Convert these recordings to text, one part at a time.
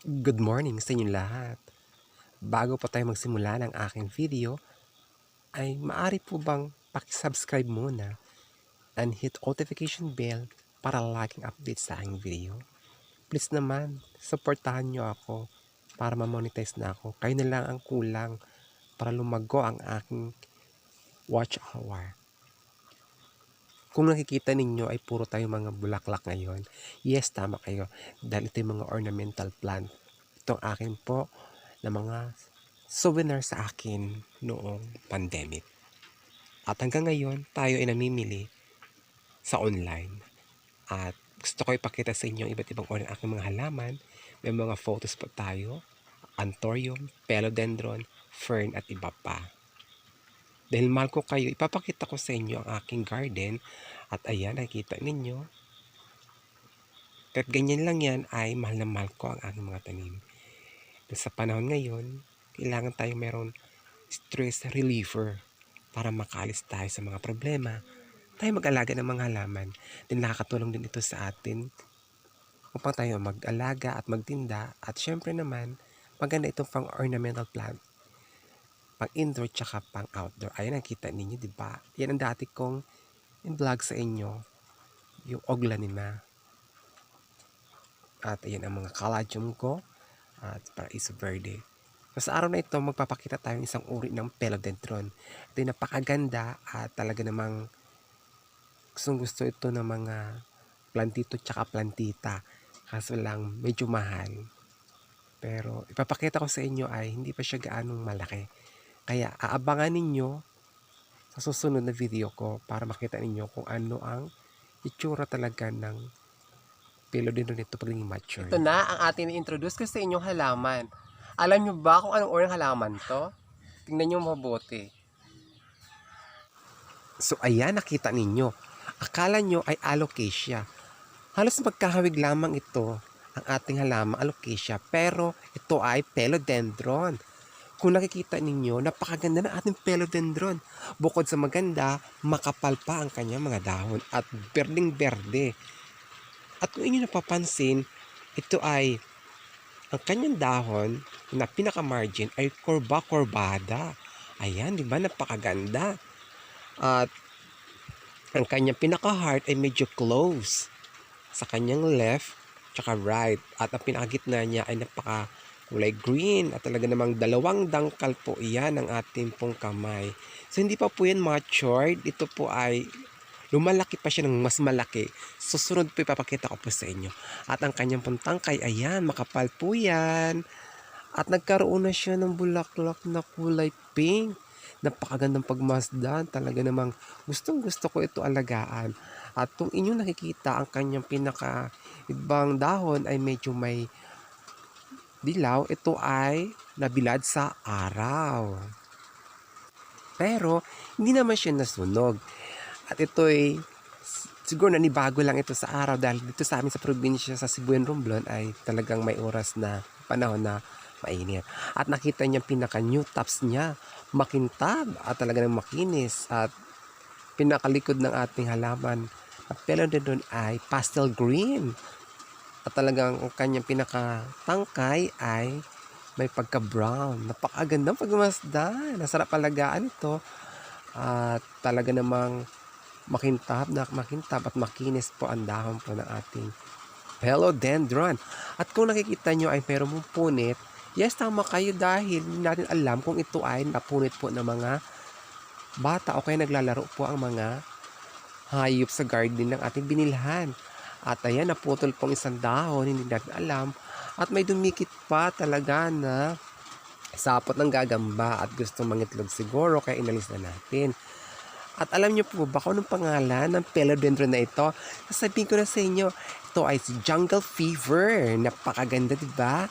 Good morning sa inyong lahat. Bago pa tayo magsimula ng aking video, ay maari po bang pakisubscribe muna and hit notification bell para laging update sa aking video. Please naman, supportahan nyo ako para ma-monetize na ako. Kayo na lang ang kulang para lumago ang aking watch hour. Kung nakikita ninyo ay puro tayo mga bulaklak ngayon. Yes, tama kayo. Dahil ito yung mga ornamental plant. Itong akin po na mga souvenir sa akin noong pandemic. At hanggang ngayon, tayo ay namimili sa online. At gusto ko ipakita sa inyo iba't ibang uri ng aking mga halaman. May mga photos po tayo. Anthurium, Pelodendron, Fern at iba pa. Dahil mahal ko kayo, ipapakita ko sa inyo ang aking garden. At ayan, nakikita ninyo. Kahit ganyan lang yan, ay mahal na mahal ko ang aking mga tanim. Dahil sa panahon ngayon, kailangan tayo meron stress reliever para makalis tayo sa mga problema. Tayo mag-alaga ng mga halaman. Dahil nakakatulong din ito sa atin upang tayo mag-alaga at magtinda. At syempre naman, maganda itong pang ornamental plant pang indoor tsaka pang outdoor. Ayan, nakita ninyo, di ba? Yan ang dati kong in-vlog sa inyo. Yung oglanina. At ayan ang mga caladium ko. At paraiso verde. Sa araw na ito, magpapakita tayo ng isang uri ng pelodendron. Ito yung napakaganda at talaga namang gustong gusto ito ng mga plantito tsaka plantita. Kaso lang, medyo mahal. Pero ipapakita ko sa inyo ay hindi pa siya gaanong malaki. Kaya aabangan ninyo sa susunod na video ko para makita ninyo kung ano ang itsura talaga ng philodendron nito pag naging mature. Ito na ang ating introduce ko sa inyong halaman. Alam nyo ba kung anong ng halaman to? Tingnan nyo mabuti. So ayan, nakita ninyo. Akala nyo ay alocasia. Halos magkahawig lamang ito ang ating halaman alocasia. Pero ito ay pelodendron. Kung nakikita ninyo, napakaganda ng ating pelodendron. Bukod sa maganda, makapal pa ang kanyang mga dahon at berding-berde. At kung inyo napapansin, ito ay ang kanyang dahon na pinaka-margin ay korba-korbada. Ayan, di ba? Napakaganda. At ang kanyang pinaka-heart ay medyo close sa kanyang left tsaka right. At ang pinakagitna niya ay napaka kulay green at talaga namang dalawang dangkal po iyan ang ating pong kamay. So hindi pa po yan matured. Ito po ay lumalaki pa siya ng mas malaki. Susunod po ipapakita ko po sa inyo. At ang kanyang pong tangkay, ayan, makapal po yan. At nagkaroon na siya ng bulaklak na kulay pink. Napakagandang pagmasdan. Talaga namang gustong gusto ko ito alagaan. At kung inyong nakikita, ang kanyang pinaka ibang dahon ay medyo may dilaw. Ito ay nabilad sa araw. Pero, hindi naman siya nasunog. At ito ay siguro nanibago lang ito sa araw dahil dito sa amin sa probinsya sa Sibuyan Romblon ay talagang may oras na panahon na mainit. At nakita niya pinaka new tops niya, makintab at talagang makinis at pinakalikod ng ating halaman at pelodendron ay pastel green. At talagang ang kanyang pinakatangkay ay may pagka-brown. Napakagandang pagmasdan. Nasarap alagaan ito. At talaga namang makintab na makintab at makinis po ang dahon po ng ating philodendron. At kung nakikita nyo ay meron mong punit, yes, tama kayo dahil hindi natin alam kung ito ay napunit po ng mga bata o kaya naglalaro po ang mga hayop sa garden ng ating binilhan. At ayan, naputol pong isang dahon, hindi natin alam. At may dumikit pa talaga na sapot ng gagamba at gusto mangitlog siguro kaya inalis na natin. At alam niyo po ba kung anong pangalan ng philodendron na ito? Sasabihin ko na sa inyo, ito ay si Jungle Fever. Napakaganda, di ba?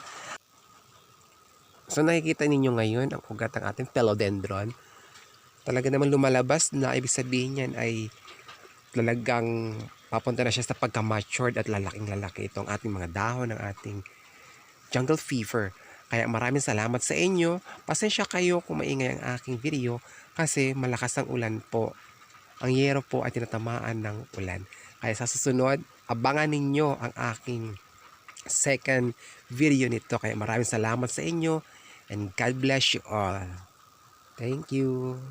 So nakikita ninyo ngayon ang ugat ng ating philodendron. Talaga naman lumalabas na ibig sabihin niyan ay talagang papunta na siya sa pagka-matured at lalaking lalaki itong ating mga dahon ng ating jungle fever. Kaya maraming salamat sa inyo. Pasensya kayo kung maingay ang aking video kasi malakas ang ulan po. Ang yero po ay tinatamaan ng ulan. Kaya sa susunod, abangan ninyo ang aking second video nito. Kaya maraming salamat sa inyo and God bless you all. Thank you.